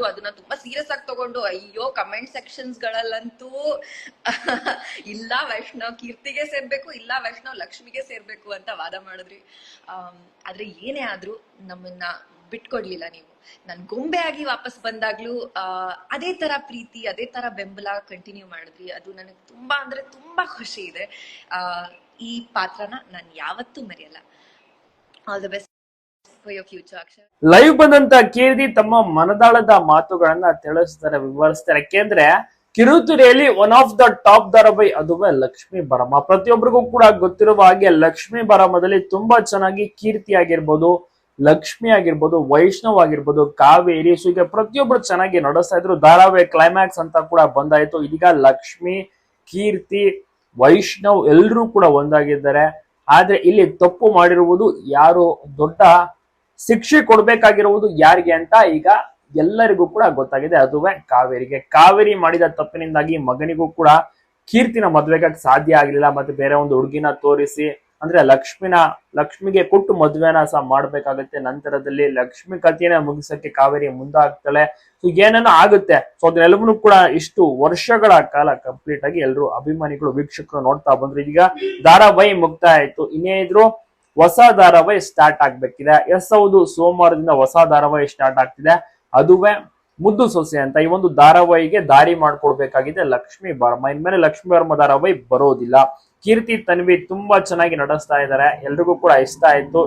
ಮಾಡಿದ್ರು ಅದನ್ನ ತುಂಬಾ ಸೀರಿಯಸ್ ಆಗಿ ತಗೊಂಡು, ಅಯ್ಯೋ ಕಮೆಂಟ್ ಸೆಕ್ಷನ್ಸ್ ಗಳಲ್ಲಂತೂ ಇಲ್ಲ ವೈಷ್ಣವ್ ಕೀರ್ತಿಗೆ ಸೇರ್ಬೇಕು, ಇಲ್ಲ ವೈಷ್ಣವ್ ಲಕ್ಷ್ಮಿಗೆ ಸೇರ್ಬೇಕು ಅಂತ ವಾದ ಮಾಡಿದ್ರಿ. ಆದ್ರೆ ಏನೇ ಆದ್ರೂ ನಮ್ಮನ್ನ ಬಿಟ್ಕೊಡ್ಲಿಲ್ಲ ನೀವು. ನನ್ ಗೊಂಬೆ ಆಗಿ ವಾಪಸ್ ಬಂದಾಗ್ಲೂ ಅದೇ ತರ ಪ್ರೀತಿ, ಅದೇ ತರ ಬೆಂಬಲ ಕಂಟಿನ್ಯೂ ಮಾಡಿದ್ರಿ. ಅದು ನನಗೆ ತುಂಬಾ ಅಂದ್ರೆ ತುಂಬಾ ಖುಷಿ ಇದೆ. ಈ ಪಾತ್ರನ ನಾನು ಯಾವತ್ತೂ ಮರೆಯಲ್ಲ. ಆಲ್ ದ ಬೆಸ್ಟ್ ಲೈವ್ ಬಂದಂತ ಕೀರ್ತಿ ತಮ್ಮ ಮನದಾಳದ ಮಾತುಗಳನ್ನ ತಿಳಿಸ್ತಾರೆ, ವಿವರಿಸ್ತಾರೆ. ಯಾಕೆಂದ್ರೆ ಕಿರುತುರೆಯಲ್ಲಿ ಒನ್ ಆಫ್ ದ ಟಾಪ್ ಧಾರಾವಾಹಿ ಅದುವೇ ಲಕ್ಷ್ಮೀ ಬರಮ ಪ್ರತಿಯೊಬ್ಬರಿಗೂ ಕೂಡ ಗೊತ್ತಿರುವ ಹಾಗೆ ಲಕ್ಷ್ಮೀ ಬರಮದಲ್ಲಿ ತುಂಬಾ ಚೆನ್ನಾಗಿ ಕೀರ್ತಿ ಆಗಿರ್ಬೋದು, ಲಕ್ಷ್ಮಿ ಆಗಿರ್ಬೋದು, ವೈಷ್ಣವ್ ಆಗಿರ್ಬೋದು, ಕಾವೇರಿ, ಸೊ ಈಗ ಪ್ರತಿಯೊಬ್ರು ಚೆನ್ನಾಗಿ ನಡೆಸ್ತಾ ಇದ್ರು. ಧಾರಾವಾಹಿ ಕ್ಲೈಮ್ಯಾಕ್ಸ್ ಅಂತ ಕೂಡ ಬಂದಾಯ್ತು. ಇದೀಗ ಲಕ್ಷ್ಮಿ, ಕೀರ್ತಿ, ವೈಷ್ಣವ್ ಎಲ್ಲರೂ ಕೂಡ ಒಂದಾಗಿದ್ದಾರೆ. ಆದ್ರೆ ಇಲ್ಲಿ ತಪ್ಪು ಮಾಡಿರುವುದು ಯಾರು? ದೊಡ್ಡ ಶಿಕ್ಷೆ ಕೊಡ್ಬೇಕಾಗಿರುವುದು ಯಾರಿಗೆ ಅಂತ ಈಗ ಎಲ್ಲರಿಗೂ ಕೂಡ ಗೊತ್ತಾಗಿದೆ. ಅದುವೇ ಕಾವೇರಿಗೆ. ಕಾವೇರಿ ಮಾಡಿದ ತಪ್ಪಿನಿಂದಾಗಿ ಮಗನಿಗೂ ಕೂಡ ಕೀರ್ತಿನ ಮದ್ವೆಗಕ್ಕೆ ಸಾಧ್ಯ ಆಗಲಿಲ್ಲ. ಮತ್ತೆ ಬೇರೆ ಒಂದು ಹುಡುಗಿನ ತೋರಿಸಿ, ಅಂದ್ರೆ ಲಕ್ಷ್ಮಿನ, ಲಕ್ಷ್ಮಿಗೆ ಕೊಟ್ಟು ಮದ್ವೆನ ಸಹ ಮಾಡ್ಬೇಕಾಗತ್ತೆ. ನಂತರದಲ್ಲಿ ಲಕ್ಷ್ಮಿ ಕಥೆಯನ್ನ ಮುಗಿಸಕ್ಕೆ ಕಾವೇರಿ ಮುಂದಾಗ್ತಾಳೆ. ಸೊ ಏನೇನೋ ಆಗುತ್ತೆ. ಸೊ ಅದನ್ನೆಲ್ಲವನ್ನೂ ಕೂಡ ಇಷ್ಟು ವರ್ಷಗಳ ಕಾಲ ಕಂಪ್ಲೀಟ್ ಆಗಿ ಎಲ್ಲರೂ ಅಭಿಮಾನಿಗಳು, ವೀಕ್ಷಕರು ನೋಡ್ತಾ ಬಂದ್ರು. ಈಗ ಧಾರಾವಾಹಿ ಮುಕ್ತಾಯ ಆಯ್ತು. ಇನ್ನೇ ಇದ್ರು ಹೊಸ ಧಾರಾವಾಹಿ ಸ್ಟಾರ್ಟ್ ಆಗ್ಬೇಕಿದೆ. ಎಸ್ ಹೌದು, ಸೋಮವಾರದಿಂದ ಹೊಸ ಧಾರಾವಾಹಿ ಸ್ಟಾರ್ಟ್ ಆಗ್ತಿದೆ. ಅದುವೇ ಮುದ್ದು ಸೊಸೆ ಅಂತ ಈ ಒಂದು ಧಾರಾವಾಹಿಗೆ ದಾರಿ ಮಾಡ್ಕೊಡ್ಬೇಕಾಗಿದೆ ಲಕ್ಷ್ಮೀ ವರ್ಮ. ಇನ್ಮೇಲೆ ಲಕ್ಷ್ಮೀ ವರ್ಮ ಧಾರಾವಾಹಿ ಬರೋದಿಲ್ಲ. ಕೀರ್ತಿ ತನ್ವಿ ತುಂಬಾ ಚೆನ್ನಾಗಿ ನಡೆಸ್ತಾ ಇದ್ದಾರೆ. ಎಲ್ರಿಗೂ ಕೂಡ ಇಷ್ಟ ಆಯ್ತು.